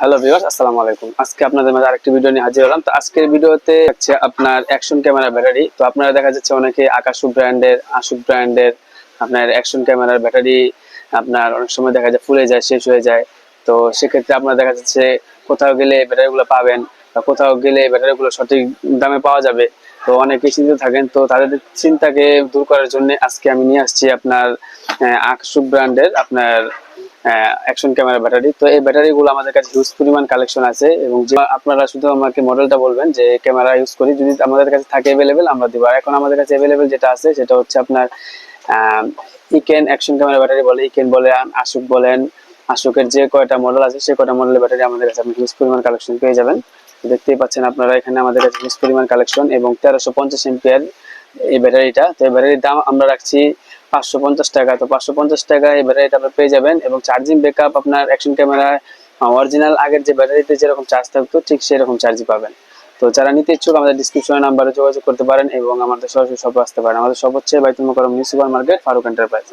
Hello viewers আসসালামু আলাইকুম। আজকে আপনাদের মাঝে আরেকটি ভিডিও নিয়ে হাজির হলাম। তো আজকের ভিডিওতে হচ্ছে আপনার অ্যাকশন ক্যামেরা ব্যাটারি তো আপনারা দেখা যাচ্ছে অনেকে আকাশু ব্র্যান্ডের আশুক ব্র্যান্ডের আপনার অ্যাকশন ক্যামেরার ব্যাটারি আপনার অনেক সময় দেখা যায় ফুলে যায়, শেষ হয়ে যায়। তো সেক্ষেত্রে আপনার দেখা যাচ্ছে কোথাও গেলে ব্যাটারিগুলো পাবেন বা কোথাও গেলে ব্যাটারিগুলো সঠিক দামে পাওয়া যাবে। তো অনেকে চিন্তিত থাকেন। তো তাদের চিন্তাকে দূর করার জন্য আজকে আমি নিয়ে আসছি আপনার আকাশু ব্র্যান্ডের আপনার অ্যাকশন ক্যামেরা ব্যাটারি তো এই ব্যাটারি গুলো আমাদের কাছে হিউজ পরিমাণ কালেকশন আছে এবং যে আপনারা শুধু আমাকে মডেলটা বলবেন যে ক্যামেরা ইউজ করি, যদি আমাদের কাছে থাকে অ্যাভেলেবেল আমরা দিব। আর এখন আমাদের কাছে অ্যাভেলেবেল যেটা আছে, সেটা হচ্ছে আপনার ইকেন অ্যাকশন ক্যামেরা ব্যাটারি বলে। ইকেন বলে আশুক বলেন। আশুকের যে কয়টা মডেল আছে, সে কয়টা মডেলের ব্যাটারি আমাদের কাছে আপনি হিউজ পরিমাণ কালেকশন পেয়ে যাবেন। দেখতেই পাচ্ছেন আপনারা এখানে আমাদের কাছে হিউজ পরিমাণ কালেকশন এবং তেরোশো পঞ্চাশ এমপিয়ার এই ব্যাটারিটা তো এই ব্যাটারির দাম আমরা রাখছি পাঁচশো পঞ্চাশ টাকা। তো পাঁচশো পঞ্চাশ টাকা এই ব্যাটারিটা আপনি পেয়ে যাবেন এবং চার্জিং ব্যাকআপ আপনার অ্যাকশন ক্যামেরায় অরিজিনাল আগের যে ব্যাটারিতে যেরকম চার্জ থাকতো, ঠিক সেরকম চার্জই পাবেন। তো যারা নিতে ইচ্ছুক, আমাদের ডিসক্রিপশনে নাম্বারে যোগাযোগ করতে পারেন এবং আমাদের সরাসরি শপে আসতে পারেন। আমাদের শপ হচ্ছে Baitul Mokarram new market Faruk enterprise